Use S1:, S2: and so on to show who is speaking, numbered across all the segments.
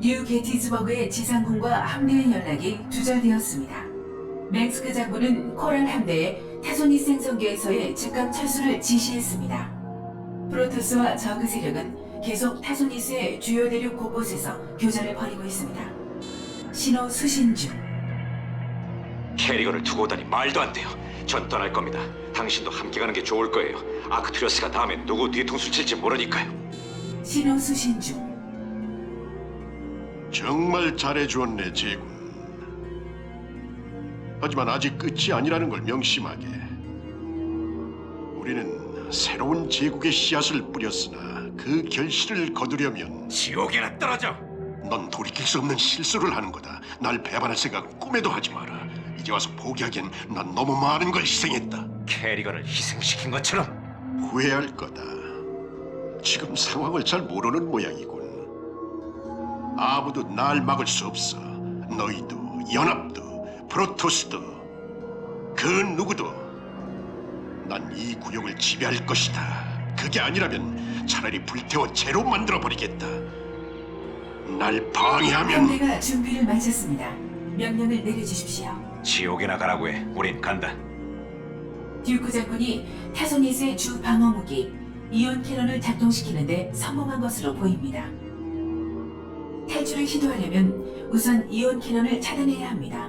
S1: 뉴 게티즈버그의 지상군과 함대의 연락이 두절되었습니다. 맥스크 장군은 코랄 함대에 타소니스 행성계에서의 즉각 철수를 지시했습니다. 프로토스와 저그 세력은 계속 타소니스의 주요 대륙 곳곳에서 교전을 벌이고 있습니다. 신호 수신 중.
S2: 캐리건을 두고 오다니 말도 안 돼요. 전 떠날 겁니다. 당신도 함께 가는 게 좋을 거예요. 아크투리어스가 다음에 누구 뒤통수 칠지 모르니까요.
S1: 신호 수신 중.
S3: 정말 잘해주었네, 제군. 하지만 아직 끝이 아니라는 걸 명심하게. 우리는 새로운 제국의 씨앗을 뿌렸으나 그 결실을 거두려면
S2: 지옥에나 떨어져.
S3: 넌 돌이킬 수 없는 실수를 하는 거다. 날 배반할 생각은 꿈에도 하지 마라. 이제 와서 포기하기엔 난 너무 많은 걸 희생했다.
S2: 캐리건을 희생시킨 것처럼
S3: 후회할 거다. 지금 상황을 잘 모르는 모양이군. 아무도 날 막을 수 없어. 너희도, 연합도, 프로토스도, 그 누구도. 난 이 구역을 지배할 것이다. 그게 아니라면 차라리 불태워 재로 만들어 버리겠다. 날 방해하면
S1: 함대가 준비를 마쳤습니다. 명령을 내려주십시오.
S2: 지옥에나 가라고 해. 우린 간다.
S1: 듀크 장군이 타소니스의 주 방어 무기 이온 캐논을 작동시키는 데 성공한 것으로 보입니다. 탈출을 시도하려면 우선 이온 캐논을 차단해야 합니다.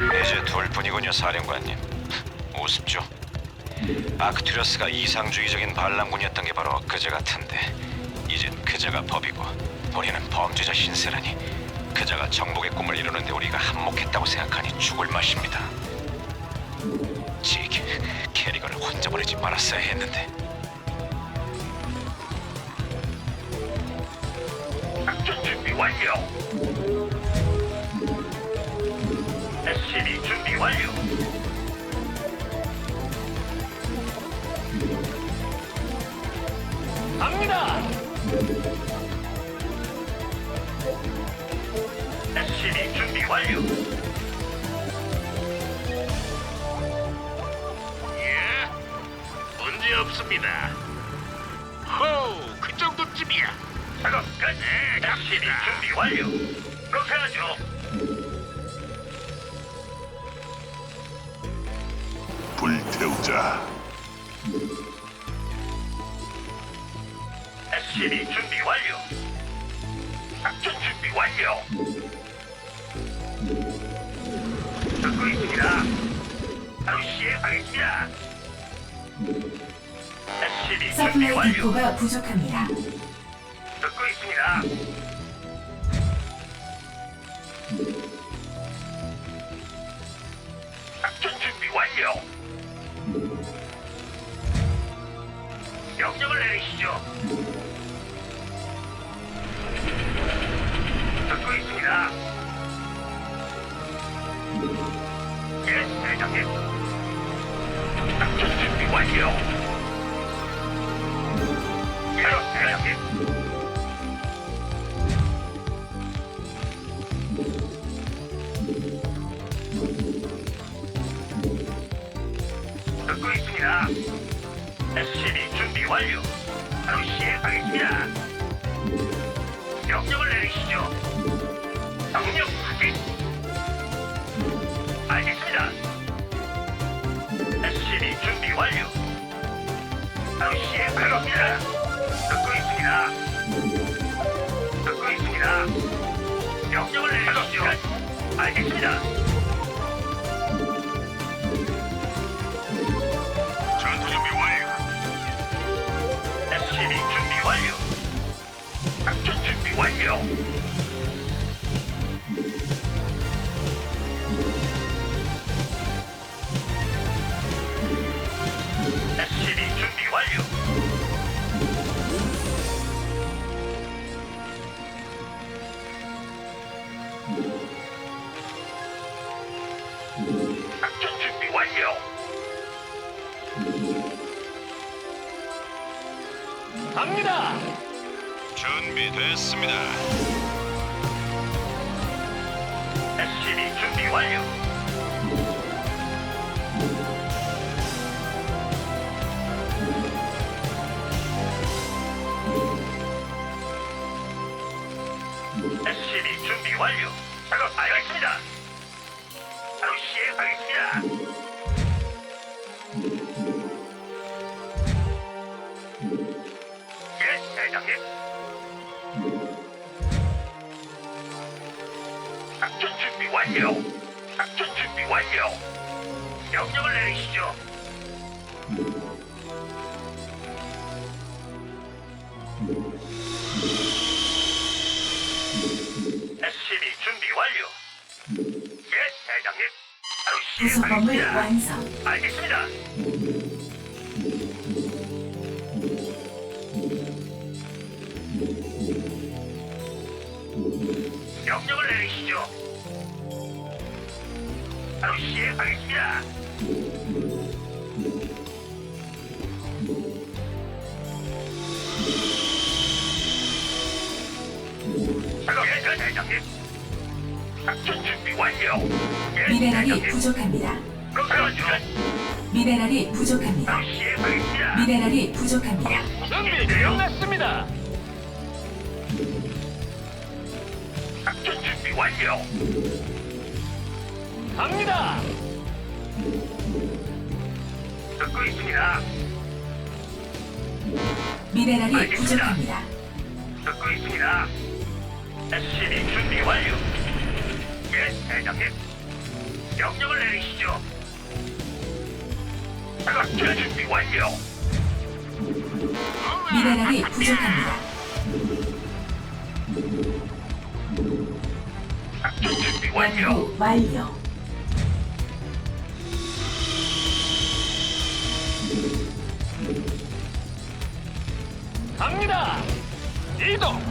S2: 이제 둘 뿐이군요, 사령관님. 우습죠? 아크투리어스가 이상주의적인 반란군이었던 게 바로 그제 같은데 이젠 그제가 법이고 우리는 범죄자 신세라니 그자가 정복의 꿈을 이루는데 우리가 한몫했다고 생각하니 죽을 맛입니다. 지 캐리건을 혼자 보내지 말았어야 했는데
S4: 작전 준비 완료. SCB 준비 완료. 갑니다. SCB 준비 완료. 없습니다. 호우, 그 정도쯤이야. 작업 끝. 네, SCB 준비 완료. 그렇게 하죠.
S3: 불태우자.
S4: SCB 준비 완료. 작전 준비 완료. 듣고 있습니다. 바로 시행하겠습니다. SCB 준비
S1: 서플라이
S4: 완료.
S1: 디포가 부족합니다.
S4: 듣고 있습니다. 작전 준비 완료. 명령을 내리시죠. 듣고 있습니다. 예, 대장님. 작전 준비 완료. 알겠습니다. 전투 준비 완료. SCB 준비 완료. 작전 준비 완료. 작전 준비 완료. 작전 준비 완료. 명령을 내리시죠. SCB 준비 완료. 예, 대장님. 바로 시행하겠습니다.
S1: 완성.
S4: 알겠습니다. 바로 시행하겠습니다. 작업 예, 대장님. 작전 준비 완료. 예,
S1: 미네랄이
S4: 대장님.
S1: 부족합니다. 미네랄이 부족합니다.
S4: 바로 시행하겠습니다.
S1: 미네랄이 부족합니다.
S4: 준비 끝났습니다. 작전 준비 완료. 갑니다. 듣고 있습니다.
S1: 미네랄이 부족합니다.
S4: 듣고 있습니다. SCB 준비 완료. 예, 대장님. 명령을 내리시죠. 작전 준비 완료.
S1: 미네랄이 부족합니다.
S4: 작전 준비 완료.
S1: 완료.
S4: 갑니다. 이동.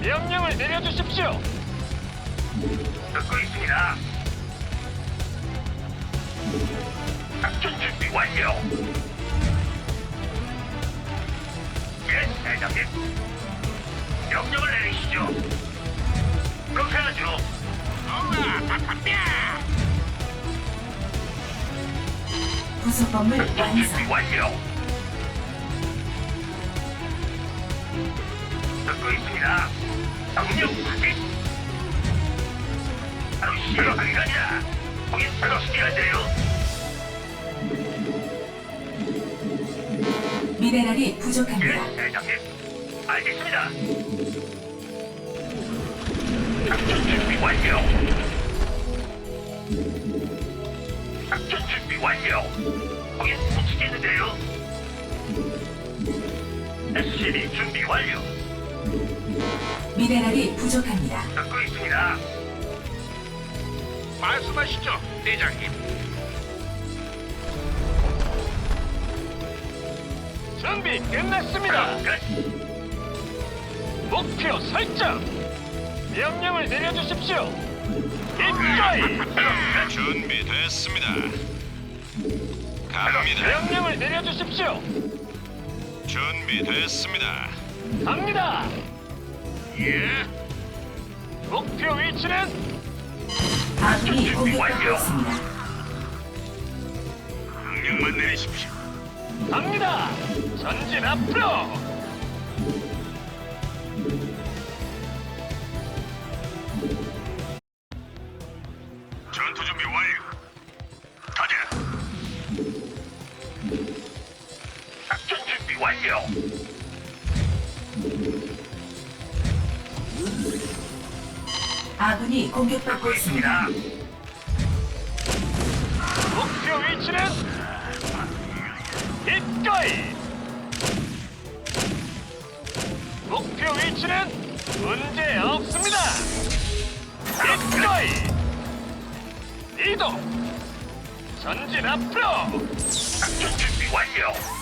S4: 명령을 내려주십시오. 듣고 있습니다. 작전 준비 완료. 예, 대장님. 명령을 내리시죠. 그렇게 하죠.
S1: 부속 건물
S4: 준비
S1: 완성.
S4: 듣고 있습니다. 명령 확인. 바로 시행하기라냐. 거긴 바로 시행하세요.
S1: 미네랄이 부족합니다.
S4: 예, 대장님. 알겠습니다. 작전 준비 완료. 완료. 거긴 못 치겠는데요. SCB 준비 완료.
S1: 미네랄이 부족합니다.
S4: 듣고 있습니다. 말씀하시죠, 대장님. 준비 끝났습니다. 목표 설정. 명령을 내려주십시오. 기꺼이.
S2: 준비됐습니다. 갑니다.
S4: 명령을 내려주십시오.
S2: 준비됐습니다.
S4: 갑니다. 예. 목표 위치는
S1: 아군이 공격받고 있습니다.
S4: 명령만 내리십시오. 갑니다. 전진 앞으로. 전투 준비 완료. 완료.
S1: 아군이 공격받고 있습니다.
S4: 목표 위치는 기꺼이. 목표 위치는 문제 없습니다. 기꺼이. 이동. 전진 앞으로. 작전 준비 완료.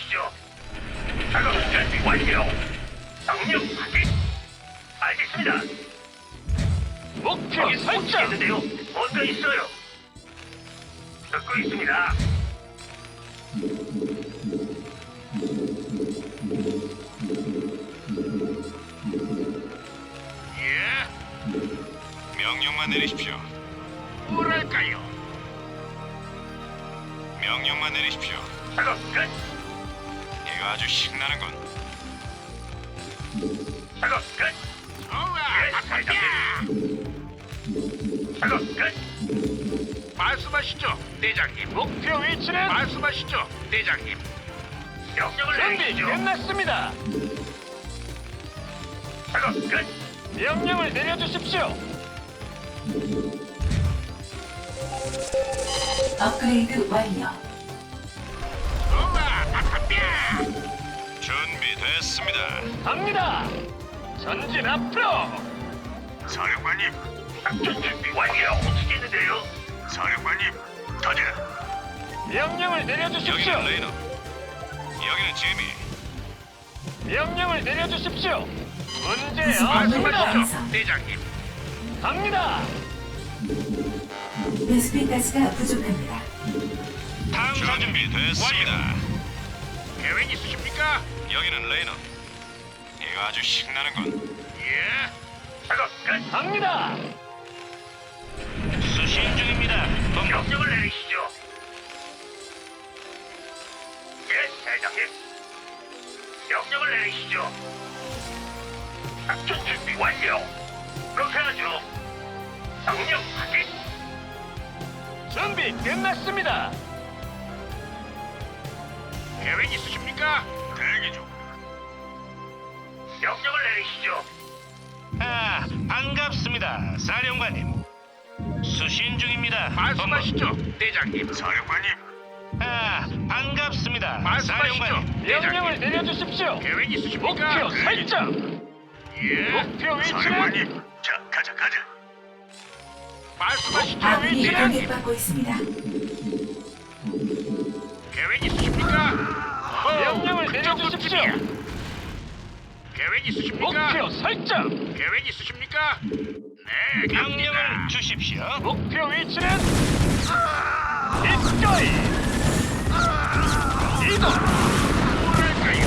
S5: 내리시죠. 작업 준비 완료. 명령 확인. 알겠습니다.
S4: 목표 설정.
S5: 있는데요. 뭔가 있어요. 듣고 있습니다. 예,
S6: 명령만 내리십시오.
S5: 뭐랄까요?
S6: 명령만 내리십시오.
S5: 작업 끝.
S6: 이거 아주 신나는군.
S5: 작업 끝. 예, 대장님. 작업 끝.
S4: 말씀하시죠, 대장님. 목표 위치는 말씀하시죠, 대장님.
S5: 명령을
S4: 준비
S5: 내리시죠.
S4: 끝났습니다.
S5: 작업 끝.
S4: 명령을 내려주십시오.
S1: 업그레이드 완료.
S6: 준비됐습니다.
S4: 갑니다. 전진 앞으로.
S5: 사령관님, 작전 준비 완료. 움직이는데요. 사령관님, 가자.
S4: 명령을 내려주십시오.
S6: 여기는 레이너. 여기는 제미.
S4: 명령을 내려주십시오. 문제 없습니다.
S1: 완성.
S4: 대장님. 갑니다.
S1: 베스핀 가스가 부족합니다.
S6: 다음 준비됐습니다.
S4: 계획 있으십니까?
S6: 여기는 레이너. 이거 아주 신나는군.
S5: 예. 작업 끝.
S4: 갑니다.
S6: 수신 중입니다.
S5: 명령을 내리시죠. 예, 대장님. 명령을 내리시죠. 작전 준비 완료. 그렇게 하죠. 명령 확인.
S4: 준비 끝났습니다.
S5: 계획 있으십니까? 대기 중. 명령을 내리시죠.
S6: 아, 반갑습니다. 사령관님. 수신 중입니다.
S4: 말씀하시죠, 대장님.
S5: 사령관님,
S6: 아, 반갑습니다.
S4: 말씀하시죠.
S6: 사령관님.
S4: 명령을 내려주십시오.
S5: 계획 있으십니까?
S4: 목표 설정.
S5: 예.
S4: 목표 위치는
S5: 사령관님, 자, 가자, 가자.
S4: 말씀하시죠.
S1: 아군이
S4: 위치는
S1: 공격받고 있습니다.
S5: 계획 있으십니까?
S4: 명령을 내려주십시오.
S5: 계획 있으십니까?
S4: 목표 설정.
S5: 계획 있으십니까? 네,
S6: 명령을 주십시오.
S4: 목표 위치는 이거이. 이동.
S5: 뭐랄까요?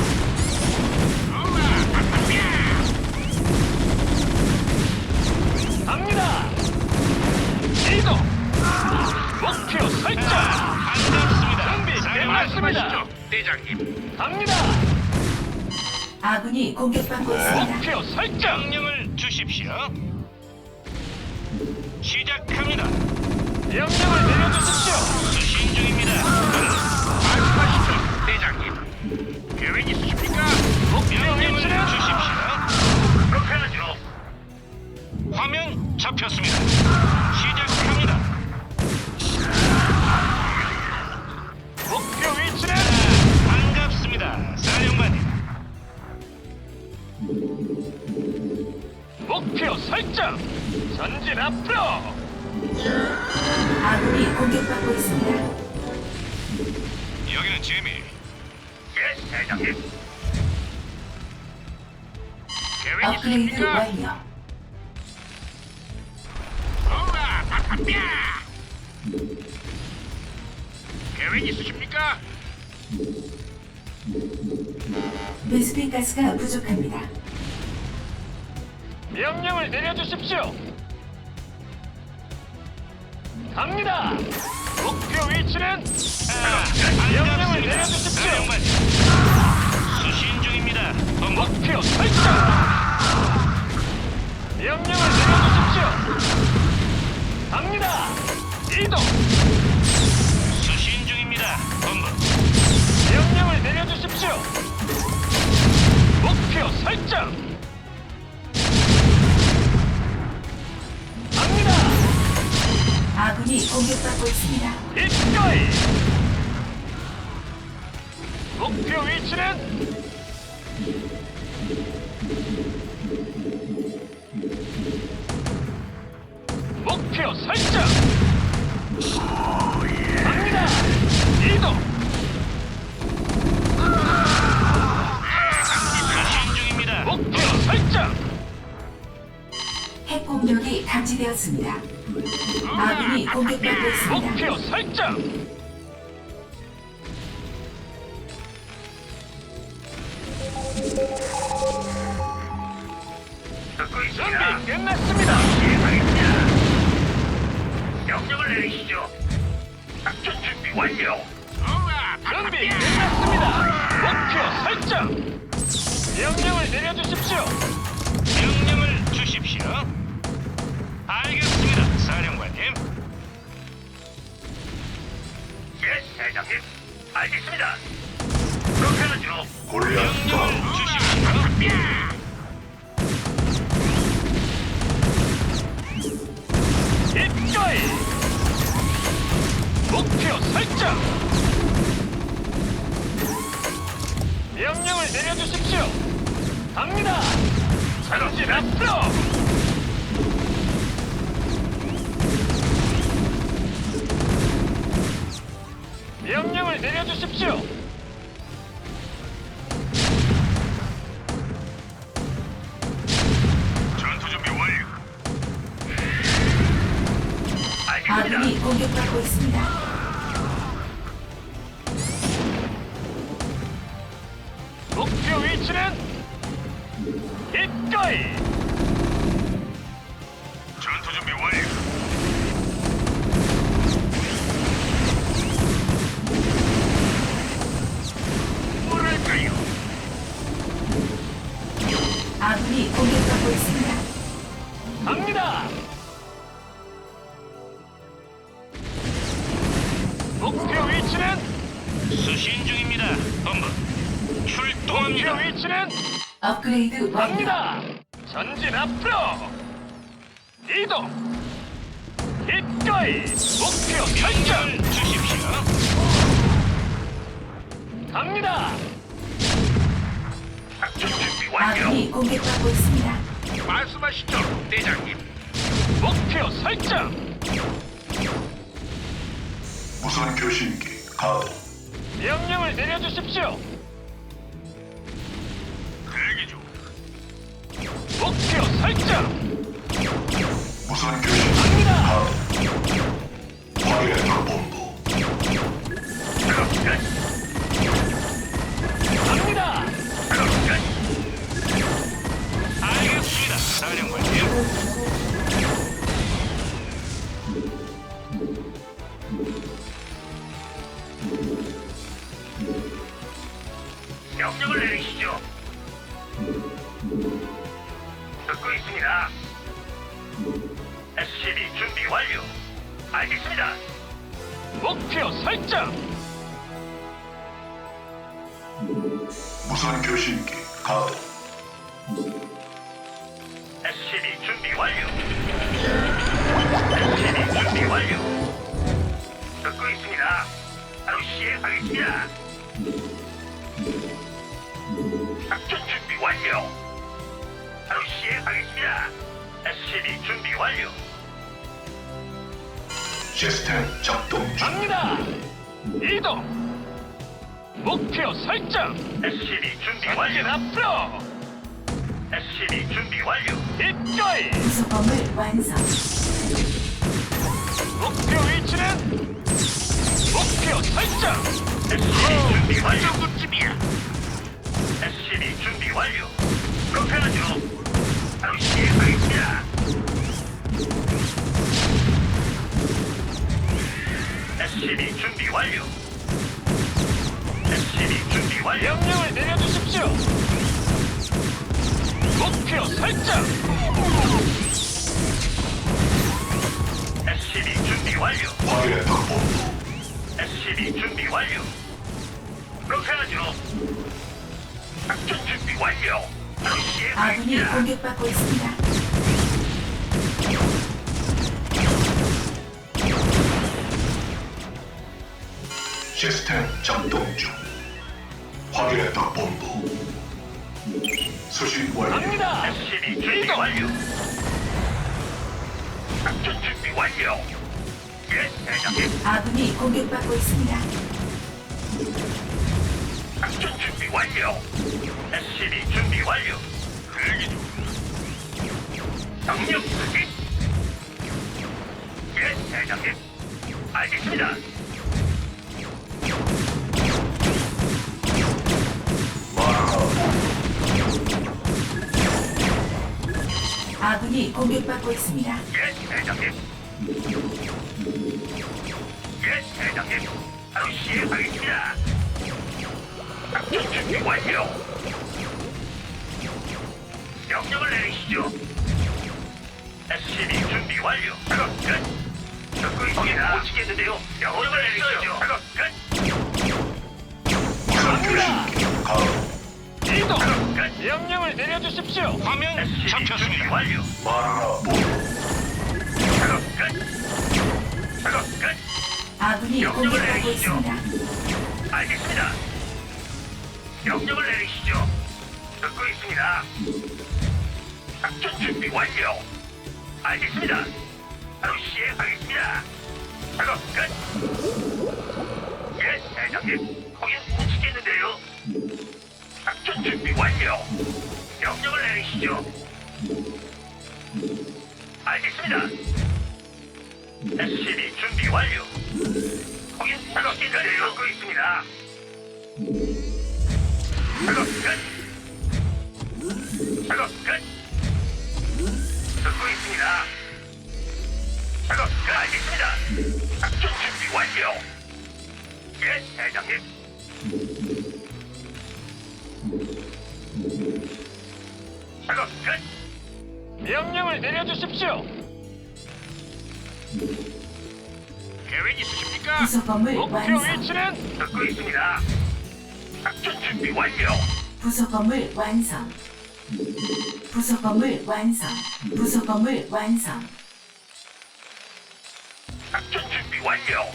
S4: 갑니다. 이동. 목표 설정.
S6: 반갑습니다.
S4: 말씀하시죠, 대장님. 갑니다.
S1: 아군이 공격받고 있습니다.
S4: 목표 설정.
S6: 명령을 주십시오. 시작합니다.
S4: 명령을 내려주십시오.
S6: 수신 중입니다.
S4: 말씀하시죠, 대장님.
S5: 계획 있으십니까?
S6: 명령을 주십시오.
S5: 그렇게 하죠.
S6: 화면 잡혔습니다. 갑니다.
S4: 목표 위치는
S6: 아,
S4: 명령을. 내려주십시오.
S6: 수신 중입니다. 본부
S4: 목표 설정. 명령을 내려주십시오. 갑니다. 이동.
S6: 수신 중입니다. 본부
S4: 명령을 내려주십시오. 목표 설정.
S1: 아군이 공격받고 있습니다.
S4: 이거이. 목표 위치는
S6: 목표 설정. 갑니다. 이동.
S1: 공격이 감지되었습니다. 아군이 공격받고 있습니다.
S6: 목표 설정. 설정. 명령을 내려주십시오. 갑니다. 전진 앞으로. 명령을 내려주십시오.
S4: 전투 준비 완료. 알겠습니다.
S1: 아군이 공격받고 있습니다.
S6: 수신 중입니다. 본부 출동합니다. 위치는
S1: 업그레이드 완료.
S6: 갑니다. 전진 앞으로. 이동. 입가이. 목표 설정. 주십시오. 갑니다.
S4: 작전 준비 완료.
S1: 아군이 공격받고 있습니다.
S6: 말씀하시죠, 대장님. 목표 설정.
S7: 무선 교신기 가동.
S6: 명령을 내려주십시오.
S4: 대기 중.
S6: 목표 설정.
S7: 무선 교신기
S6: 갑니다.
S7: 확인했다 본부. 시스템 작동 중.
S6: 갑니다. 이동. 목표 설정.
S4: SCB 준비
S6: 전진
S4: 완료.
S6: 앞으로.
S4: SCB 준비 완료.
S6: 입가이.
S1: 구성범을 완성.
S6: 목표 위치는 목표 설정.
S4: SCB 준비 완료. 끝집이야. SCB 준비 완료. 그렇게 하죠. 바로 시행하겠습니다. SCB 준비 완료. SCB 준비 완료.
S6: 명령을 내려주십시오. 목표 설정.
S4: SCB 준비 완료.
S7: 확인했다 본부.
S4: SCB 준비 완료. 그렇게 하죠. 작전 준비 완료.
S1: 아군이. 공격받고 있습니다.
S7: 시스템 작동 중. 확인했다 본부.
S8: 수신 완료.
S6: 갑니다.
S7: SCB 준비. 완료. 작전 준비 완료. 예, 대장님.
S1: 아군이 공격받고 있습니다.
S7: 작전 준비 완료. SCB 준비 완료. 대기 중. 명령 수신. 예, 대장님. 알겠습니다.
S1: 아군이 공격받고 있습니다.
S7: 예, 대장님. 예, 대장님. 바로 시행하겠습니다. 작전 준비 완료. 명령을 내리시죠. SCB 준비 완료. 작업 끝. 듣고 있습니다. 못 치겠는데요. 명령을 내리시죠. 작업 끝.
S6: 갑니다. 이동. 명령을 내려주십시오. 화면 잡혔습니다.
S7: 완료. 작업 끝. 작업 끝.
S1: 아군이 공격받고 있습니다.
S7: 알겠습니다. 명령을 내리시죠. 듣고 있습니다. 작전 준비 완료. 알겠습니다. 바로 시행하겠습니다. 작업 끝. 예, 대장님. 거긴 못 치겠는데요. 준비 완료. 명령을 내리시죠. 알겠습니다. SCB 준비 완료. 거긴 작업 기다려 듣고 있습니다. 작업 끝. 작업 끝. 듣고 있습니다. 작업 끝. 알겠습니다. 작전 준비 완료. 예, 대장님. 작업 끝.
S6: 명령을 내려주십시오. 계획 있으십니까?
S1: 부속 건물
S6: 목표
S1: 완성.
S6: 위치는
S7: 듣고 있습니다. 작전 준비 완료.
S1: 부속 건물 완성. 부속 건물 완성. 부속 건물 완성.
S7: 작전 준비 완료.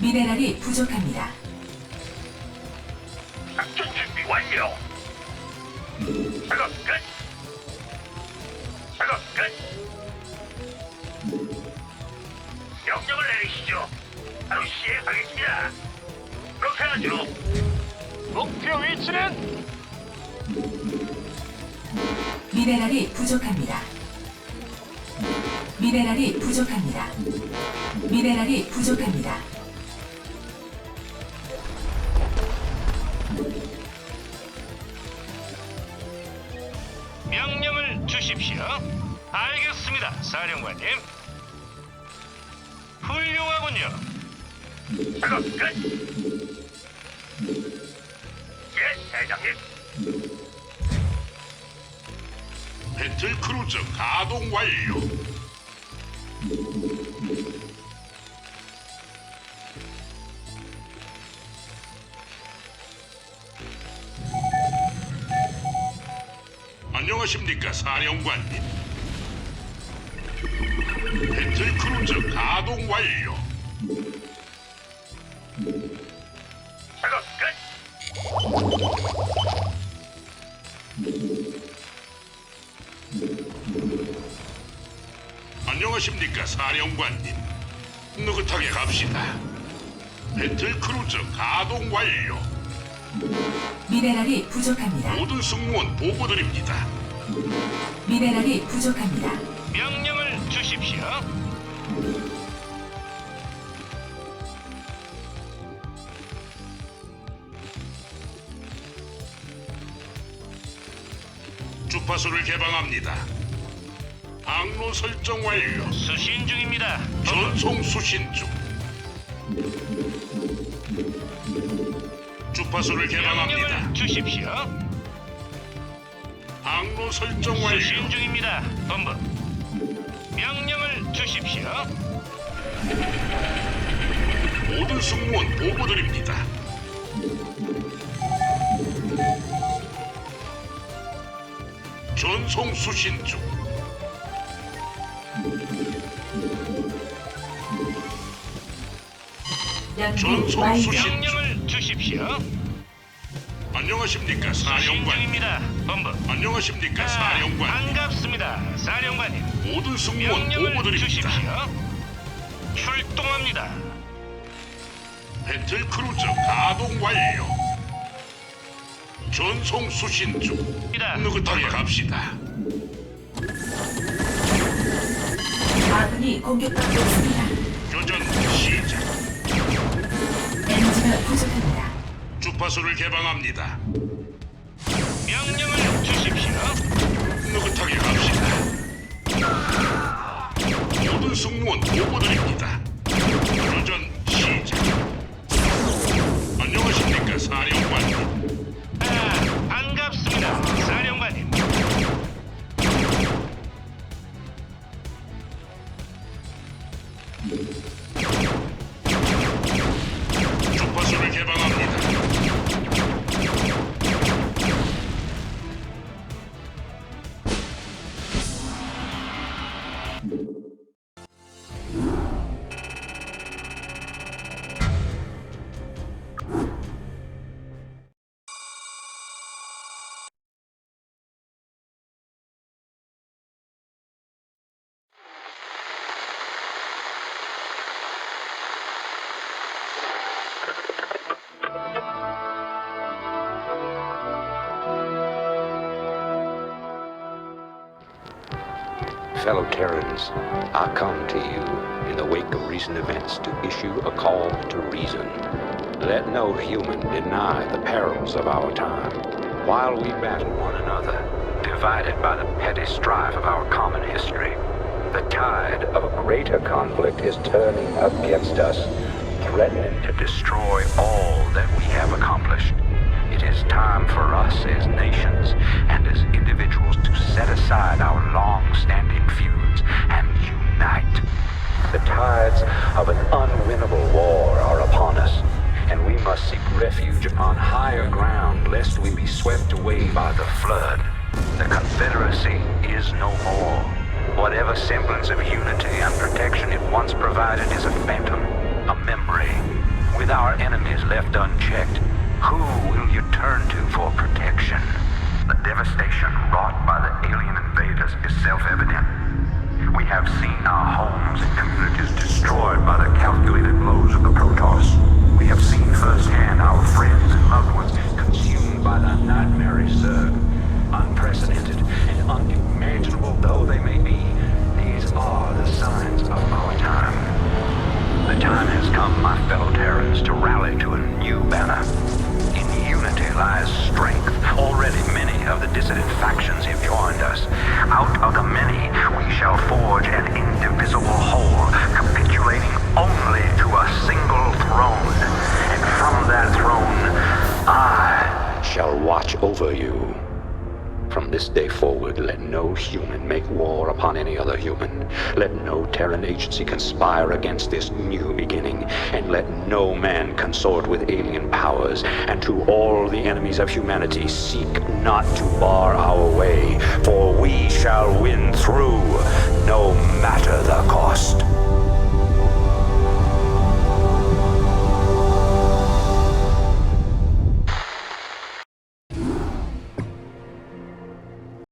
S1: 미네랄이 부족합니다.
S7: 작전 준비 완료. 작업 끝. 작업 끝. 명령을 내리시죠. 바로 시행하겠습니다. 그렇게 하죠.
S6: 목표 위치는
S1: 미네랄이 부족합니다. 미네랄이 부족합니다. 미네랄이 부족합니다.
S7: 작업 끝. 예, 대장님.
S8: 배틀 크루즈 가동 완료. 안녕하십니까 사령관님. 배틀 크루즈 가동 완료. 안녕하십니까 사령관님. 느긋하게 갑시다. 배틀 크루즈 가동 완료.
S1: 미네랄이 부족합니다.
S8: 모든 승무원 보고드립니다.
S1: 미네랄이 부족합니다.
S6: 명령을 주십시오.
S8: 주파수를 개방합니다. 항로 설정 완료.
S6: 수신 중입니다.
S8: 전송 수신 중. 주파수를 개방합니다.
S6: 명령을 주십시오.
S8: 항로 설정
S6: 수신
S8: 완료.
S6: 중입니다. 본부. 명령을 주십시오.
S8: 모든 승무원 보고드립니다. 전송 수신 중.
S6: 전송. 수신 명령을 주십시오. 안녕하십니까 사령관. 중입니다. 본부. 안녕하십니까 사령관. 반갑습니다, 사령관님. 모든 승무원 보고드립니다. 출동합니다. 배틀 크루즈 가동 완료. 전송 수신 중. 느긋하게 갑시다.
S1: 아군이 공격받고 있습니다.
S6: 교전 시작.
S1: 에너지가 부족합니다.
S6: 주파수를 개방합니다. 명령을 주십시오. 느긋하게 갑시다. 모든 승무원 보고드립니다. 아,
S9: Fellow Terrans, I come to you in the wake of recent events to issue a call to reason. Let no human deny the perils of our time. While we battle one another, divided by the petty strife of our common history, the tide of a greater conflict is turning against us, threatening to destroy all that we have accomplished. Refuge upon higher ground lest we be swept away by the flood. The Confederacy is no more. Whatever semblance of unity and protection it once provided is a phantom, a memory. With our enemies left unchecked, who will you turn to for protection? The devastation wrought by the alien invaders is self-evident. We have seen our homes and communities destroyed by the calculated blows of the Protoss. We have seen firsthand our friends and loved ones consumed by the nightmare Zerg. Unprecedented and unimaginable though they may be, these are the signs of our time. The time has come, my fellow Terrans, to over you. From this day forward, let no human make war upon any other human. Let no Terran agency conspire against this new beginning. And let no man consort with alien powers. And to all the enemies of humanity, seek not to bar our way, for we shall win through, no matter the cost.